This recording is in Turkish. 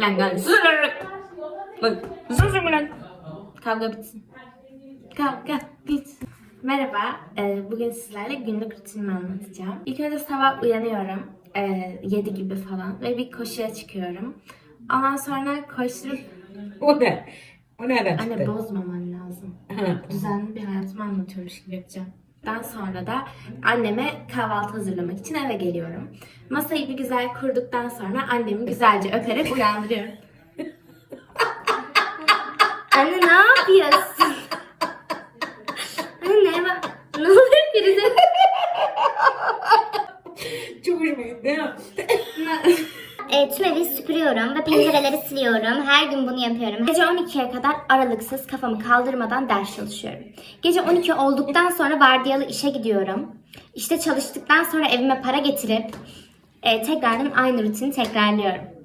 Lan gel. Lan. Bak. Sus lan. Kavga bitsin. Kavga bitsin. Merhaba. Ee, bugün sizlerle günlük rutinimi anlatacağım. İlk önce sabah uyanıyorum. Ee, 7 gibi falan. Ve bir koşuya çıkıyorum. Ondan sonra koşturup... O ne? O nereden Anne çıktı? bozmaman lazım. Düzenli bir hayatımı anlatıyormuş gibi yapacağım. Daha sonra da anneme kahvaltı hazırlamak için eve geliyorum. Masayı bir güzel kurduktan sonra annemi güzelce öperek uyandırıyorum. Anne ne yapıyorsun? Anne bak ne olur biri Çok hoşuma gitti. E, tüm evi süpürüyorum ve pencereleri siliyorum. Her gün bunu yapıyorum. Gece 12'ye kadar aralıksız kafamı kaldırmadan ders çalışıyorum. Gece 12 olduktan sonra vardiyalı işe gidiyorum. İşte çalıştıktan sonra evime para getirip e, tekrardan aynı rutini tekrarlıyorum.